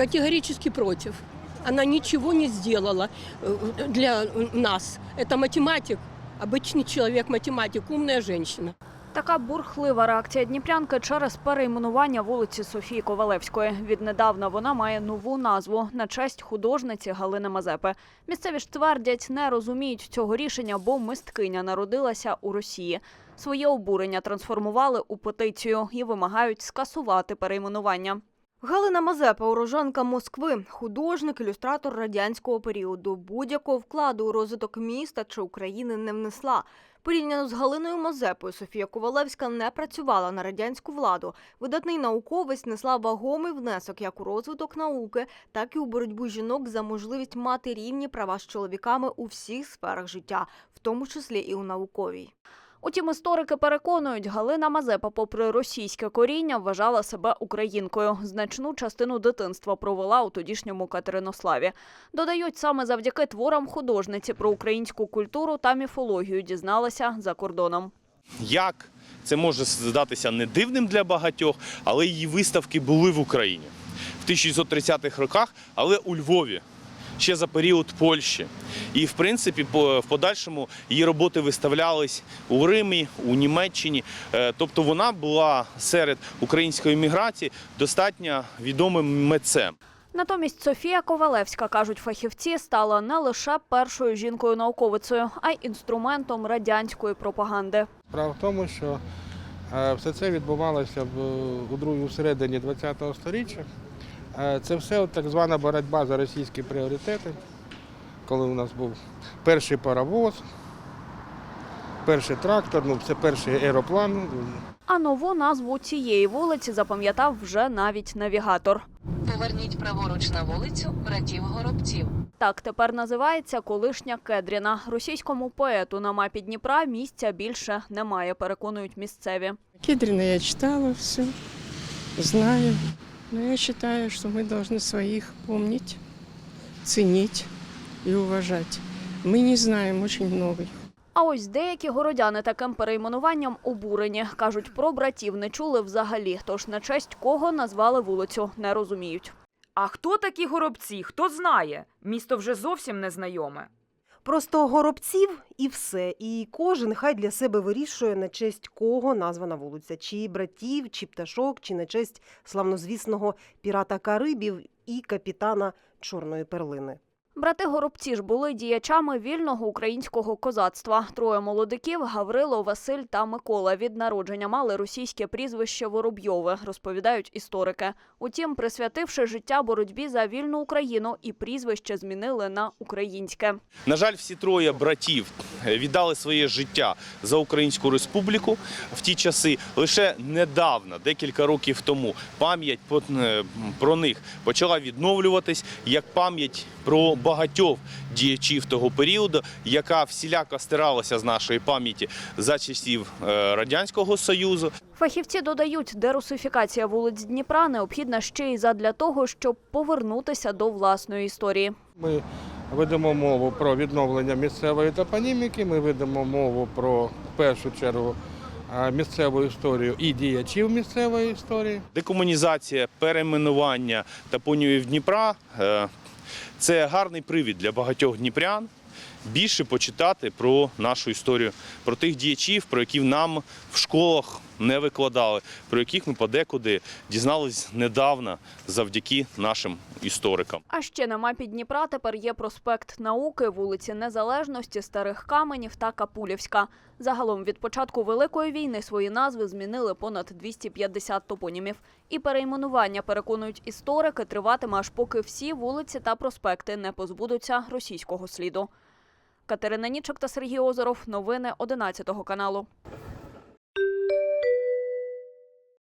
Категорически против. Она ничего не сделала э, для нас. Это математик, обычный человек, математик, умная женщина. Така бурхлива реакція дніпрянки через перейменування вулиці Софії Ковалевської. Віднедавна вона має нову назву на честь художниці Галини Мазепи. Місцеві ж твердять, не розуміють цього рішення, бо мисткиня народилася у Росії. Своє обурення трансформували у петицію і вимагають скасувати перейменування. Галина Мазепа, уроженка Москви, художник, ілюстратор радянського періоду. Будь-якого вкладу у розвиток міста чи України не внесла. Порівняно з Галиною Мазепою, Софія Ковалевська не працювала на радянську владу. Видатний науковець несла вагомий внесок як у розвиток науки, так і у боротьбу жінок за можливість мати рівні права з чоловіками у всіх сферах життя, в тому числі і у науковій. Утім, історики переконують, Галина Мазепа, попри російське коріння, вважала себе українкою. Значну частину дитинства провела у тодішньому Катеринославі. Додають, саме завдяки творам художниці про українську культуру та міфологію дізналася за кордоном. Як це може здатися не дивним для багатьох, але її виставки були в Україні в 1930-х роках, але у Львові. Ще за період Польщі, і в принципі, по- в подальшому її роботи виставлялись у Римі, у Німеччині. Е, Тобто вона була серед української міграції достатньо відомим митцем. Натомість Софія Ковалевська, кажуть фахівці, стала не лише першою жінкою-науковицею, а й інструментом радянської пропаганди. Справа в тому, що е, все це відбувалося в, у другій у середині ХХ століття. Е, Це все так звана боротьба за російські пріоритети, коли у нас був перший паровоз, перший трактор, ну це перший аероплан. А нову назву цієї вулиці запам'ятав вже навіть навігатор. Поверніть праворуч на вулицю братів Горобців. Так тепер називається колишня Кедріна. Російському поету на мапі Дніпра місця більше немає, переконують місцеві. Кедрина я читала все, знаю. Но я считаю, что мы должны своих помнить, ценить и уважать. Мы не знаем очень много. А ось деякі городяни таким перейменуванням обурені. Кажуть, про братів не чули взагалі, тож на честь кого назвали вулицю, не розуміють. А хто такі горобці? Хто знає? Місто вже зовсім незнайоме. Просто горобців і все. І кожен хай для себе вирішує, на честь кого названа вулиця, чи братів, чи пташок, чи на честь славнозвісного пірата Карибів і капітана Чорної перлини. Брати Горобці ж були діячами вільного українського козацтва. Троє молодиків Гаврило, Василь та Микола від народження мали російське прізвище Воробйове, розповідають історики. Утім, присвятивши життя боротьбі за вільну Україну, і прізвище змінили на українське. На жаль, всі троє братів віддали своє життя за Українську республіку в ті часи. Лише недавно, декілька років тому, пам'ять е, про них почала відновлюватись як пам'ять про багатьох діячів того періоду, яка всіляко стиралася з нашої пам'яті за часів е, радянського союзу. Фахівці додають, дерусифікація вулиць Дніпра необхідна ще й задля того, щоб повернутися до власної історії. Ми ведемо мову про відновлення місцевої топоніміки, ми ведемо мову про в першу чергу е, місцеву історію і діячів місцевої історії. Декомунізація, перейменування топонімів Дніпра е, це гарний привід для багатьох дніпрян більше почитати про нашу історію, про тих діячів, про які нам в школах не викладали, про яких ми подекуди дізнались недавно завдяки нашим історикам. А ще на мапі Дніпра тепер є проспект Науки, вулиці Незалежності, Старих Каменів та Капулівська. Загалом від початку Великої війни свої назви змінили понад 250 топонімів. І перейменування, переконують історики, триватиме аж поки всі вулиці та проспекти не позбудуться російського сліду. Катерина Нічок та Сергій Озеров. Новини 11 каналу.